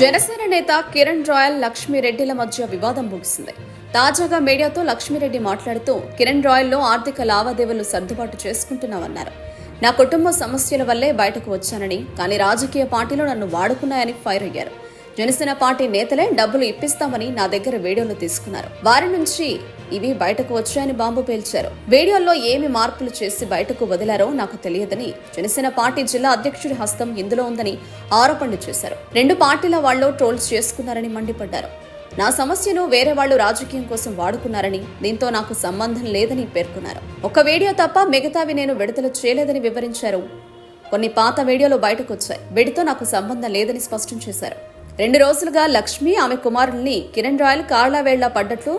జనసేన నేత కిరణ్ రాయల్ లక్ష్మీరెడ్డిల మధ్య వివాదం ముగిసింది. తాజాగా మీడియాతో లక్ష్మీరెడ్డి మాట్లాడుతూ కిరణ్ రాయల్లో ఆర్థిక లావాదేవీలు సర్దుబాటు చేసుకుంటున్నామన్నారు. నా కుటుంబ సమస్యల వల్లే బయటకు వచ్చానని కానీ రాజకీయ పార్టీలు నన్ను వాడుకున్నాయని ఫైర్ అయ్యారు. జనసేన పార్టీ నేతలే డబ్బులు ఇప్పిస్తామని నా దగ్గర వీడియోలు తీసుకున్నారు. వారి నుంచి ఇవి బయటకు వచ్చాయని బాంబు పేల్చారు. వీడియోల్లో ఏమి మార్పులు చేసి బయటకు వదిలారో నాకు తెలియదని జనసేన పార్టీ జిల్లా అధ్యక్షుడి హస్తం ఇందులో ఉందని ఆరోపణలు చేశారు. రెండు పార్టీల వాళ్ళు ట్రోల్స్ చేసుకున్నారని మండిపడ్డారు. నా సమస్యను వేరే వాళ్ళు రాజకీయం కోసం వాడుకున్నారని దీంతో నాకు సంబంధం లేదని పేర్కొన్నారు. ఒక వీడియో తప్ప మిగతావి నేను విడుదల చేయలేదని వివరించారు. కొన్ని పాత వీడియోలు బయటకు వచ్చాయి. వీటితో నాకు సంబంధం లేదని స్పష్టం చేశారు. రెండు రోజులుగా లక్ష్మి ఆమె కుమారుల్ని కిరణ్ రాయల్ కార్లావేళ్ళ పడ్డట్లు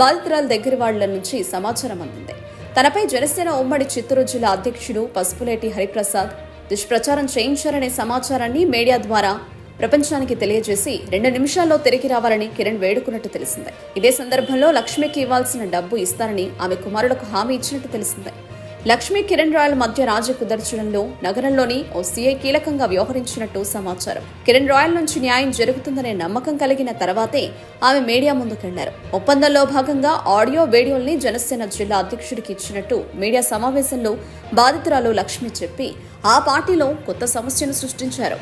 బాధితురాల దగ్గర వాళ్ళ నుంచి సమాచారం అందింది. తనపై జనసేన ఉమ్మడి చిత్తూరు జిల్లా అధ్యక్షుడు పసుపులేటి హరిప్రసాద్ దుష్ప్రచారం చేయించారనే సమాచారాన్ని మీడియా ద్వారా ప్రపంచానికి తెలియజేసి రెండు నిమిషాల్లో తిరిగి రావాలని కిరణ్ వేడుకున్నట్టు తెలిసిందే. ఇదే సందర్భంలో లక్ష్మికి ఇవ్వాల్సిన డబ్బు ఇస్తానని ఆమె కుమారులకు హామీ ఇచ్చినట్టు తెలిసిందే. లక్ష్మీ కిరణ్ రాయల్ మధ్య రాజీ కుదర్చడంలో నగరంలోని ఓ సీఐ కీలకంగా వ్యవహరించినట్టు సమాచారం. కిరణ్ రాయల్ నుంచి న్యాయం జరుగుతుందనే నమ్మకం కలిగిన తర్వాతే ఆమె మీడియా ముందుకెళ్ళారు. ఒప్పందంలో భాగంగా ఆడియో వీడియోల్ని జనసేన జిల్లా అధ్యక్షుడికి ఇచ్చినట్టు మీడియా సమావేశంలో బాధితురాలు లక్ష్మి చెప్పి ఆ పార్టీలో కొత్త సమస్యను సృష్టించారు.